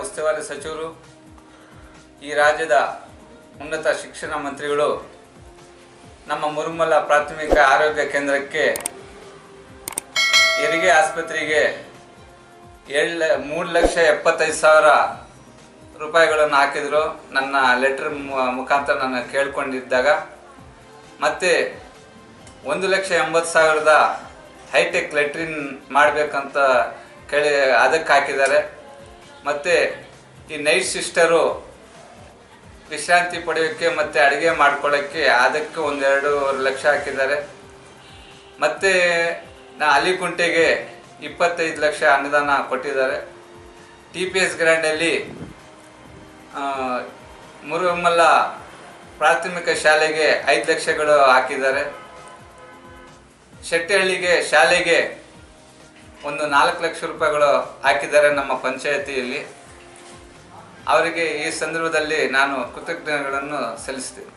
ಉಸ್ತುವಾರಿ ಸಚಿವರು, ಈ ರಾಜ್ಯದ ಉನ್ನತ ಶಿಕ್ಷಣ ಮಂತ್ರಿಗಳು, ನಮ್ಮ ಮುರುಮಲ ಪ್ರಾಥಮಿಕ ಆರೋಗ್ಯ ಕೇಂದ್ರಕ್ಕೆ ಹೆರಿಗೆ ಆಸ್ಪತ್ರೆಗೆ ಏಳು ಮೂರು ಲಕ್ಷ ಎಪ್ಪತ್ತೈದು ಸಾವಿರ ರೂಪಾಯಿಗಳನ್ನು ಹಾಕಿದರು. ನನ್ನ ಲೆಟರ್ ಮುಖಾಂತರ ನಾನು ಕೇಳ್ಕೊಂಡಿದ್ದಾಗ, ಮತ್ತು ಒಂದು ಲಕ್ಷ ಎಂಬತ್ತು ಸಾವಿರದ ಹೈಟೆಕ್ ಲೆಟ್ರಿನ್ ಮಾಡಬೇಕಂತ ಕೇಳಿ, ಅದಕ್ಕೆ ಹಾಕಿದ್ದಾರೆ. ಮತ್ತು ಈ ನೈಟ್ ಸಿಸ್ಟರು ವಿಶ್ರಾಂತಿ ಪಡೆಯೋಕ್ಕೆ ಮತ್ತು ಅಡುಗೆ ಮಾಡ್ಕೊಳ್ಳೋಕ್ಕೆ ಅದಕ್ಕೆ ಒಂದೆರಡೂವರೆ ಲಕ್ಷ ಹಾಕಿದ್ದಾರೆ. ಮತ್ತು ನಾ ಅಲಿಕುಂಟೆಗೆ ಇಪ್ಪತ್ತೈದು ಲಕ್ಷ ಅನುದಾನ ಕೊಟ್ಟಿದ್ದಾರೆ. ಟಿ ಪಿ ಎಸ್ ಗ್ರ್ಯಾಂಡಲ್ಲಿ ಮುರುಗಮ್ಮಲ್ಲ ಪ್ರಾಥಮಿಕ ಶಾಲೆಗೆ ಐದು ಲಕ್ಷಗಳು ಹಾಕಿದ್ದಾರೆ. ಶೆಟ್ಟಿಹಳ್ಳಿಗೆ ಶಾಲೆಗೆ ನಾಲ್ಕು ಲಕ್ಷ ರೂಪಾಯಿಗಳು ಹಾಕಿದ್ದಾರೆ ನಮ್ಮ ಪಂಚಾಯತಿಯಲ್ಲಿ. ಅವರಿಗೆ ಈ ಸಂದರ್ಭದಲ್ಲಿ ನಾನು ಕೃತಜ್ಞತೆಗಳನ್ನು ಸಲ್ಲಿಸ್ತೀನಿ.